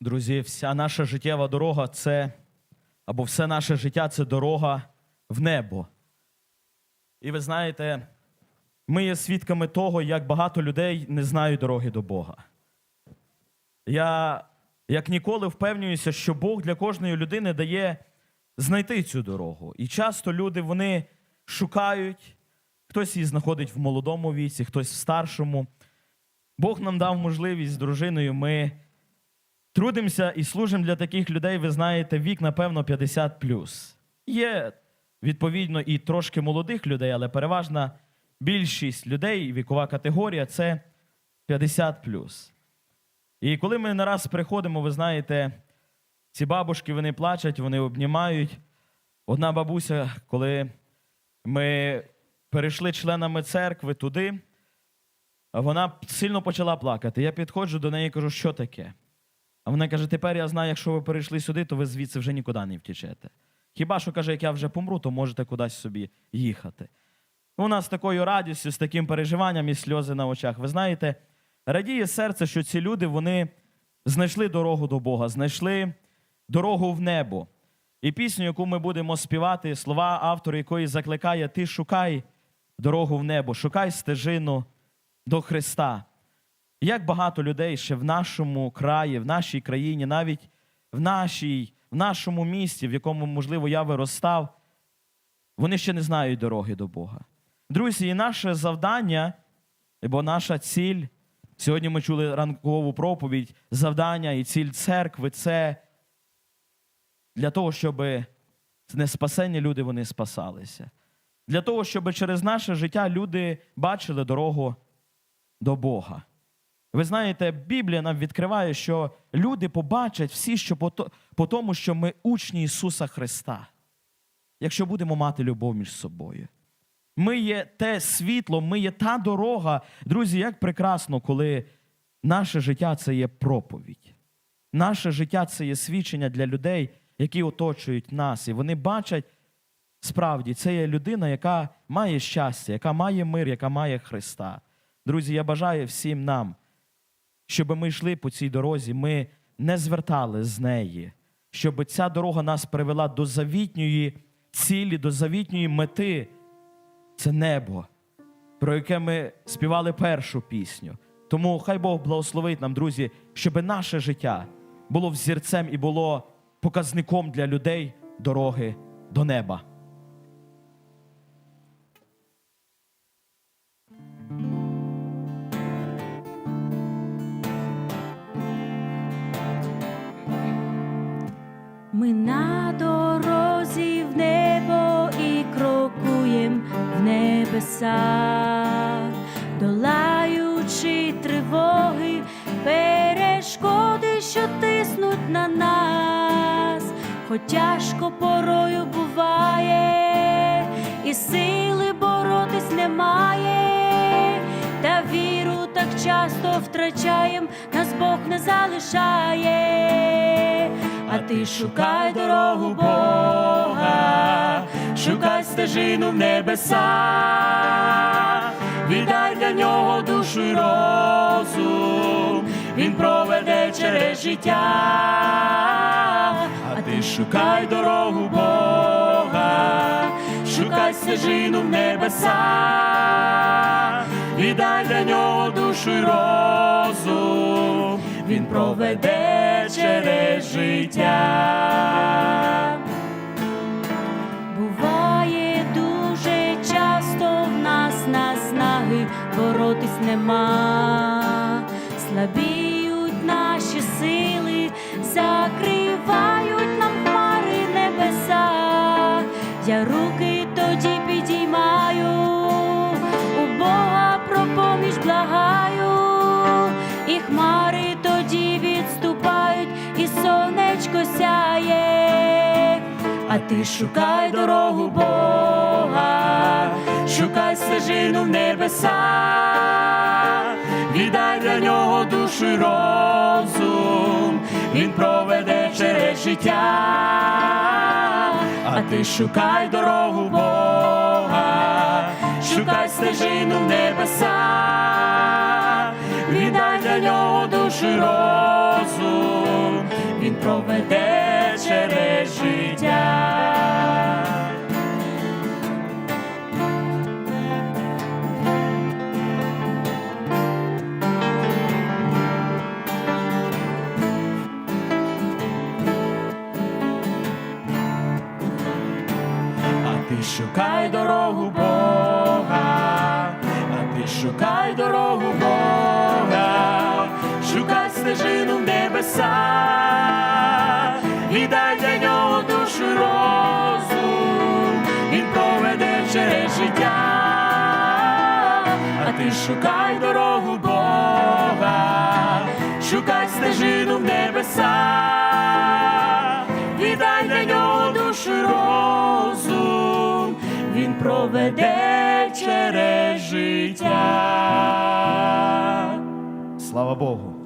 Друзі, вся наша життєва дорога це або все наше життя це дорога в небо. І ви знаєте, ми є свідками того, як багато людей не знають дороги до Бога. Я як ніколи впевнююся, що Бог для кожної людини дає знайти цю дорогу. І часто люди вони шукають, хтось її знаходить в молодому віці, хтось в старшому. Бог нам дав можливість з дружиною. Ми трудимося і служимо для таких людей, ви знаєте, вік, напевно, 50 Є, відповідно, і трошки молодих людей, але переважна більшість людей, вікова категорія це 50 І коли ми нараз приходимо, ви знаєте, ці бабушки вони плачуть, вони обнімають. Одна бабуся, коли ми перейшли членами церкви туди, вона сильно почала плакати. Я підходжу до неї і кажу, що таке? А вона каже: тепер я знаю, якщо ви перейшли сюди, то ви звідси вже нікуди не втічете. Хіба що каже, як я вже помру, то можете кудись собі їхати. Вона з такою радістю, з таким переживанням і сльози на очах. Ви знаєте, радіє серце, що ці люди вони знайшли дорогу до Бога, знайшли дорогу в небо. І пісню, яку ми будемо співати, слова автора якої закликає: Ти шукай дорогу в небо, шукай стежину до Христа. Як багато людей ще в нашому краї, в нашій країні, навіть в, нашій, в нашому місті, в якому, можливо, я виростав, вони ще не знають дороги до Бога. Друзі, і наше завдання, бо наша ціль, сьогодні ми чули ранкову проповідь, завдання і ціль церкви це для того, щоб не спасені люди вони спасалися. Для того, щоб через наше життя люди бачили дорогу до Бога. Ви знаєте, Біблія нам відкриває, що люди побачать всі, що по, тому, що ми учні Ісуса Христа, якщо будемо мати любов між собою. Ми є те світло, ми є та дорога. Друзі, як прекрасно, коли наше життя це є проповідь. Наше життя це є свідчення для людей, які оточують нас. І вони бачать, справді, це є людина, яка має щастя, яка має мир, яка має Христа. Друзі, я бажаю всім нам, щоб ми йшли по цій дорозі, ми не звертали з неї, щоб ця дорога нас привела до завітньої цілі, до завітньої мети. Це небо, про яке ми співали першу пісню. Тому хай Бог благословить нам, друзі, щоб наше життя було взірцем і було показником для людей дороги до неба. Небеса, долаючи тривоги, перешкоди, що тиснуть на нас, хоч тяжко порою буває, і сили боротись немає, та віру так часто втрачаєм, нас Бог не залишає. А ти шукай дорогу Бога, шукай стежину в небеса, віддай для нього душу й розум, він проведе через життя, а ти шукай дорогу Бога, шукай стежину в небеса, віддай для нього душу й розум, він проведе через життя. Боротись нема, слабіють наші сили, закривають нам хмари небеса. Я руки тоді підіймаю, у Бога про поміч благаю, і хмари тоді відступають, і сонечко сяє. А ти шукай дорогу Бога, шукай стежину в небеса, віддай для нього душу й розум, він проведе через життя, а ти шукай дорогу Бога, шукай стежину в небеса, душу розум, він проведе через життя. Шукай дорогу Бога, а ти шукай дорогу Бога, шукай стежину в небеса, віддай для нього душу розум, він проведе через життя, а ти шукай дорогу Бога, шукай стежину в небеса, він проведе через життя. Слава Богу.